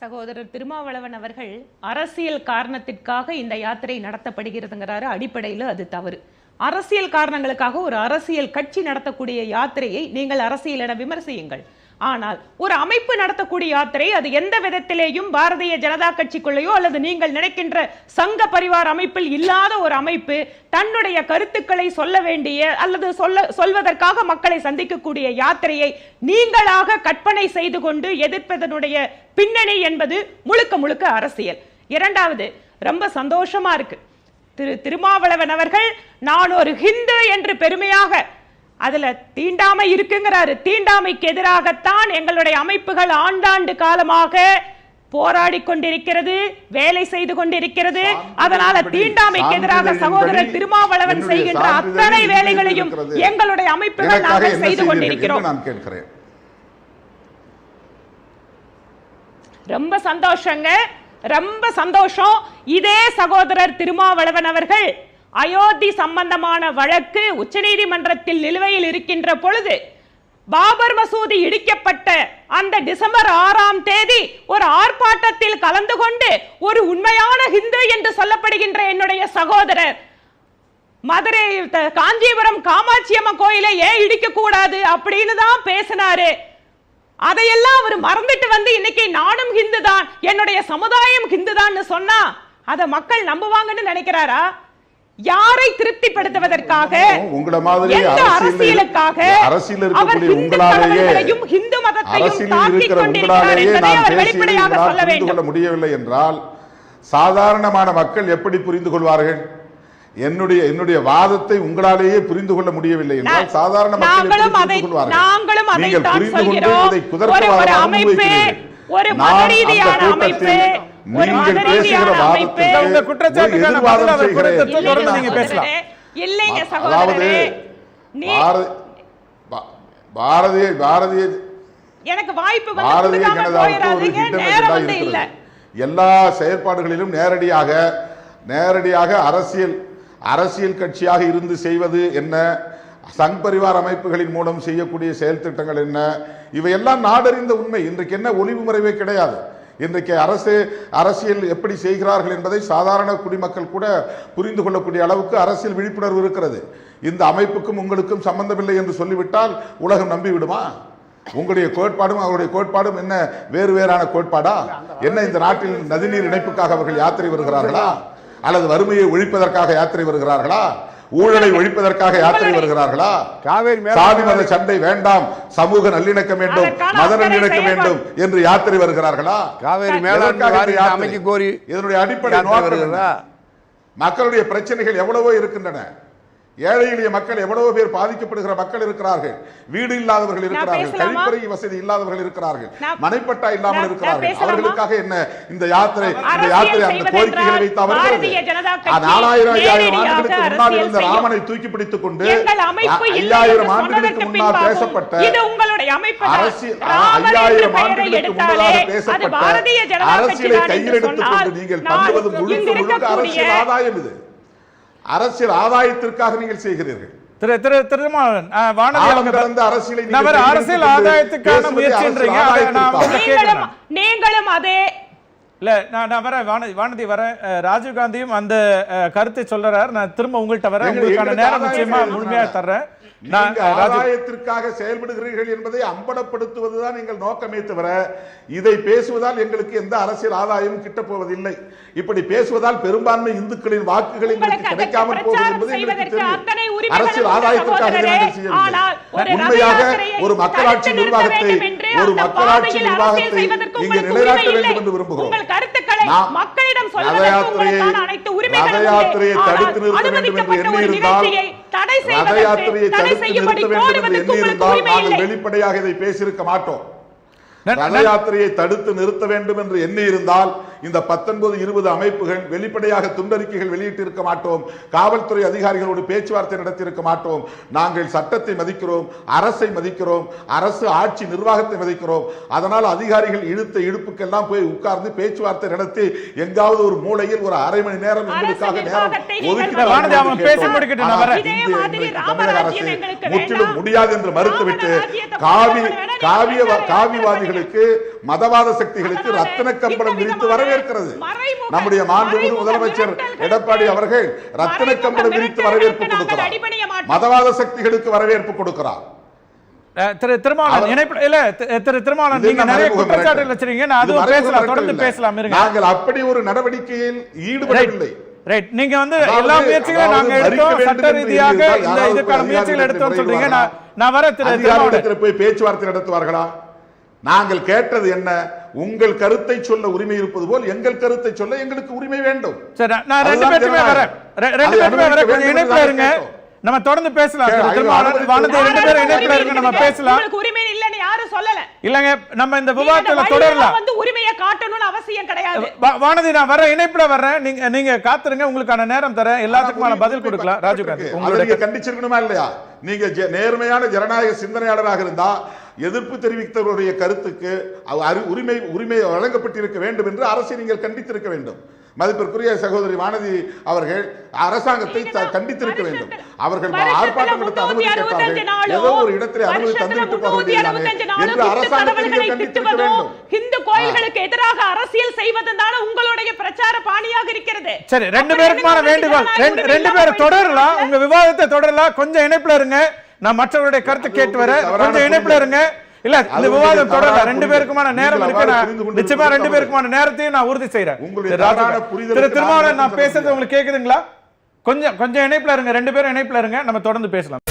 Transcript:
சகோதரர் திருமாவளவன் அவர்கள் அரசியல் காரணத்திற்காக இந்த யாத்திரை நடத்தப்படுகிறதுங்கிறாரு. அடிப்படையில் அது தவறு. அரசியல் காரணங்களுக்காக ஒரு அரசியல் கட்சி நடத்தக்கூடிய யாத்திரையை நீங்கள் அரசியல் என விமர்சியுங்கள். ஆனால் ஒரு அமைப்பு நடத்தக்கூடிய யாத்திரை அது எந்த விதத்திலேயும் பாரதிய ஜனதா கட்சிக்குள்ளேயோ அல்லது நீங்கள் நினைக்கின்ற சங்க பரிவார் அமைப்பில் இல்லாத ஒரு அமைப்பு தன்னுடைய கருத்துக்களை சொல்ல வேண்டிய அல்லது சொல்ல சொல்வதற்காக மக்களை சந்திக்கக்கூடிய யாத்திரையை நீங்களாக கற்பனை செய்து கொண்டு எதிர்ப்பதனுடைய பின்னணி என்பது முழுக்க முழுக்க அரசியல். இரண்டாவது ரொம்ப சந்தோஷமா இருக்கு. திரு திருமாவளவன் அவர்கள் நான் ஒரு ஹிந்து என்று பெருமையாக அதுல தீண்டாமை இருக்குங்கிறாரு. தீண்டாமைக்கு எதிராகத்தான் எங்களுடைய அமைப்புகள் ஆண்டாண்டு காலமாக போராடி கொண்டிருக்கிறது வேலை செய்து கொண்டிருக்கிறது. அதனால தீண்டாமைக்கு எதிராக சகோதரர் திருமாவளவன் செய்கின்ற அத்தனை. வேலைகளையும் எங்களுடைய அமைப்புகள் நாங்கள் செய்து கொண்டிருக்கிறோம். ரொம்ப சந்தோஷங்க. ரொம்ப சந்தோஷம். இதே சகோதரர் திருமாவளவன் அவர்கள் அயோத்தி சம்பந்தமான வழக்கு உச்சநீதிமன்றத்தில் நிலுவையில் இருக்கின்ற பொழுது பாபர் மசூதி இடிக்கப்பட்ட அந்த டிசம்பர் ஆறாம் தேதி ஒரு ஆர்ப்பாட்டத்தில் கலந்து கொண்டு ஒரு உண்மையான ஹிந்து என்று சொல்லப்படுகின்ற என்னுடைய சகோதரர். மதுரை த- காஞ்சிபுரம் காமாட்சி அம்மன் கோயிலை ஏன் இடிக்க கூடாது அப்படின்னு தான் பேசினாரு. அதையெல்லாம் அவர் மறந்துட்டு வந்து இன்னைக்கு நானும் ஹிந்து தான் என்னுடைய சமுதாயம் ஹிந்து தான் சொன்னா அதை மக்கள் நம்புவாங்கன்னு நினைக்கிறாரா? யாரை திருப்திப்படுத்துவதற்காக? உங்களை மாதிரி அரசியலுக்காக அரசியல் இருக்கக்கூடிய ஹிந்து உங்களாலேயே தலைவர்களையும் ஹிந்து மதத்தையும் இருக்கிற உங்களாலேயே நான் பேசியதை முடியவில்லை என்றால் சாதாரணமான மக்கள் எப்படி புரிந்து கொள்வார்கள்? என்னுடைய என்னுடைய வாதத்தை உங்களாலேயே புரிந்து கொள்ள முடியவில்லை என்றால் சாதாரண மக்கள் நாங்களும் புரிந்து நீங்கள் கொண்டு இதை ஒரு நீங்கள் பேசுகிற. கொடுத்து இல்லைங்க அதாவது பாரதிய பாரதிய எனக்கு வாய்ப்பு பாரதிய ஜனதாவுக்கு ஒரு இல்ல இருக்கிறது. எல்லா செயற்பாடுகளிலும் நேரடியாக நேரடியாக அரசியல் அரசியல் கட்சியாக இருந்து செய்வது என்ன? சங் பரிவார் அமைப்புகளின் மூலம் செய்யக்கூடிய செயல் திட்டங்கள் என்ன? இவையெல்லாம் நாடறிந்த உண்மை. இன்றைக்கு என்ன ஒளிவு மறைவே கிடையாது. இன்றைக்கு அரசு அரசியல் எப்படி செய்கிறார்கள் என்பதை சாதாரண குடிமக்கள் கூட புரிந்து கொள்ளக்கூடிய அளவுக்கு அரசியல் விழிப்புணர்வு இருக்கிறது. இந்த அமைப்புக்கும் உங்களுக்கும் சம்பந்தமில்லை என்று சொல்லிவிட்டால் உலகம் நம்பிவிடுமா உங்களுடைய கோட்பாடும் அவருடைய கோட்பாடும் என்ன? வேறு வேறான கோட்பாடா? என்ன இந்த நாட்டில் நதிநீர் இணைப்புக்காக அவர்கள் யாத்திரை வருகிறார்களா? அல்லது வறுமையை ஒழிப்பதற்காக யாத்திரை வருகிறார்களா? ஊழலை ஒழிப்பதற்காக யாத்திரை வருகிறார்களா? காவேரி மேல சாதி மத சண்டை வேண்டாம் சமூக நல்லிணக்கம் வேண்டும் மத நல்லிணக்கம் வேண்டும் என்று யாத்திரை வருகிறார்களா? காவேரி? அமைக்க கோரி இதனுடைய அடிப்படை நோக்கம்? மக்களுடைய பிரச்சனைகள் எவ்வளவோ இருக்கின்றன. ஏழை எளிய மக்கள் எவ்வளவோ பேர் பாதிக்கப்படுகிற மக்கள் இருக்கிறார்கள் வீடு இல்லாதவர்கள் இருக்கிறார்கள்? கழிப்பறை வசதி இல்லாதவர்கள் இருக்கிறார்கள் மனைப்பட்டா இல்லாமல் இருக்கிறார்கள்? அவர்களுக்காக என்ன இந்த யாத்திரை இந்த யாத்திரை அந்த கோரிக்கைகளை வைத்து அவர்கள் நாலாயிரம் ஐயாயிரம் ஆண்டுகளுக்கு முன்னால் இருந்த. ராமனை தூக்கி பிடித்துக் கொண்டு ஐயாயிரம் ஆண்டுகளுக்கு முன்னால் பேசப்பட்ட. அரசியல் ஐயாயிரம் ஆண்டுகளுக்கு முன்னதாக பேசப்பட்ட அரசியலை கையில் எடுத்துக் கொண்டு நீங்கள் பண்ணுவது முழுக்க முழுக்க அரசியல் ஆதாயம் இது அரசியல் ஆதாயத்திற்காக நீங்கள் செய்கிறீர்கள். திரு திரு திருமாவளவன் அரசியலை ஆதாயத்துக்கான முயற்சின்றீங்க. நீங்களும் அதே இல்ல நான் நான் வரேன் வானதி வானதி வரேன் ராஜீவ் காந்தியும் அந்த கருத்தை சொல்றாரு. நான் திரும்ப உங்கள்கிட்ட வரேன் உங்களுக்கான நேரம் நிச்சயமா வேணும். முழுமையா தர்றேன். நான் ஆதாயத்திற்காக செயல்படுகிறீர்கள் என்பதை அம்பலப்படுத்துவதுதான் நீங்கள் நோக்கமே தவிர இதை பேசுவதால் எங்களுக்கு எந்த அரசியல் ஆதாயமும் கிட்டப் போவதில்லை. இப்படி பேசுவதால் பெரும்பான்மை இந்துக்களின் வாக்குகள் எங்களுக்கு கிடைக்காமல் போகுது பிரச்சாரம் என்பது எங்களுக்கு தெரியும். அரசியல் ஆதாயத்திற்காக உண்மையாக ஒரு மக்களாட்சி நிர்வாகத்தை ஒரு மக்களாட்சி நிர்வாகத்தை உங்களுக்கு நிலைநாட்ட வேண்டும். என்று விரும்புகிறோம். மக்களிடம் ரத யாத்திரையை தடுத்து நிறுத்த வேண்டும் என்று நிகழ்ச்சியை தடை ரத யாத்திரையை தடுத்து நிறுத்த வேண்டும் என்று எண்ணியிருந்தால் உரிமை நாங்கள் வெளிப்படையாக இதை பேசியிருக்க மாட்டோம். ரத யாத்திரையை தடுத்து நிறுத்த வேண்டும் என்று எண்ணி இருந்தால் இந்த பத்தொன்பது இருபது அமைப்புகள் வெளிப்படையாக துண்டறிக்கைகள் வெளியிட்டு இருக்க மாட்டோம். காவல்துறை அதிகாரிகளோடு பேச்சுவார்த்தை நடத்தி இருக்க மாட்டோம். நாங்கள் சட்டத்தை மதிக்கிறோம் அரசை மதிக்கிறோம் அரசு ஆட்சி நிர்வாகத்தை மதிக்கிறோம். அதனால் அதிகாரிகள் இழுத்த இழுப்புக்கெல்லாம் போய் உட்கார்ந்து பேச்சுவார்த்தை நடத்தி எங்காவது ஒரு மூலையில் ஒரு அரை மணி நேரம் எங்களுக்காக நேரம் தமிழக ராமராஜ்யம் அரசு எங்களுக்கு முற்றிலும். முடியாது என்று மறுத்துவிட்டு காவி கொண்டு மதவாத சக்திகளுக்கு ரத்தின கம்பளம் விரித்து வரவேற்கிறது. நம்முடைய மாண்புமிகு முதலமைச்சர் எடப்பாடி அவர்கள் ரத்தின கம்பளம் விரித்து வரவேற்பு கொடுக்கிறார். மதவாத சக்திகளுக்கு வரவேற்பு கொடுக்கிறார். திரு திருமாவளவன் இணைப்பு இல்ல திரு திருமாவளவன் நீங்க நிறைய குற்றச்சாட்டுகள்? வச்சிருக்கீங்க. நான் மறைமுக பேசலாம் தொடர்ந்து. பேசலாம் இருங்க. நாங்கள் அப்படி ஒரு நடவடிக்கையில் ஈடுபடவில்லை. ரைட் நீங்க வந்து எல்லா முயற்சிகளும் நாங்க எடுத்தோம். சட்ட ரீதியாக இந்த இதுக்கான முயற்சிகள் எடுத்தோம் சொல்றீங்க? நான் நான் வர திரு போய் பேச்சுவார்த்தை நடத்துவார்களா? நாங்கள் கேட்டது என்ன? உங்கள் கருத்தை சொல்ல உரிமை இருப்பது போல் எங்கள் கருத்தை சொல்ல எங்களுக்கு உரிமை வேண்டும். நம்ம தொடர்ந்து பேசலாம். நம்ம. பேசலாம். உங்களுக்கு உரிமை இல்லைன்னு யாரும் சொல்லல. இல்லங்க நம்ம இந்த விவாதத்துல தொடரலாம். வந்து உரிமையை காட்டணும்னு அவசியம் கிடையாது. வானதி நான் வர இணைப்புல வர்றேன். நீங்க நீங்க காத்துருங்க. உங்களுக்கான நேரம் தரேன். எல்லாத்துக்குமான பதில் கொடுக்கலாம். ராஜீவ்காந்தி அதை உங்களுடைய நீங்க கண்டிச்சிருக்கணுமா இல்லையா? நீங்க ஜெ- நேர்மையான ஜனநாயக சிந்தனையாளராக இருந்தா எதிர்ப்பு தெரிவித்தவருடைய கருத்துக்கு உரிமை உரிமை வழங்கப்பட்டிருக்க வேண்டும் என்று அரசை நீங்கள் கண்டித்திருக்க வேண்டும். மதிப்பிற்குரிய சகோதரி வானதி அவர்கள் அரசாங்கத்தை கண்டித்திருக்க வேண்டும். அவர்கள் ஆர்ப்பாட்டம் நடத்த அனுமதி 365 கேட்டார்கள் ஏதோ ஒரு இடத்திலே அனுமதி தந்துவிட்டு போக 365 வேண்டியதுதானே நாளும் என்று இந்து அரசாங்கத்தை நீங்கள் கண்டித்திருக்க திட்டுவதும், வேண்டும். இந்து கோயில்களுக்கு எதிராக அரசியல் செய்வதும் தானே உங்களுடைய பிரச்சார பாணியாக இருக்கிறது. சரி ரெண்டு பேருக்குமான வேண்டுகோள் ரெண்டு பேரும் தொடரலாம்? உங்க விவாதத்தை தொடரலாம் கொஞ்சம் இணைப்புல இருங்க. நான் மற்றவருடைய கருத்து கேட்டு வர கொஞ்சம் இணைப்புல. இருங்க. இல்ல இந்த விவாதம் தவறான ரெண்டு. பேருக்குமான நேரம் இருக்கு. நிச்சயமா ரெண்டு பேருக்குமான நேரத்தையும் நான் உறுதி செய்யறேன் திரு திருமாவளவன் நான் பேசுறது உங்களுக்கு கேக்குதுங்களா? கொஞ்சம் கொஞ்சம் இணைப்புல இருங்க. ரெண்டு பேரும் இணைப்புல இருங்க. நம்ம தொடர்ந்து பேசலாம்.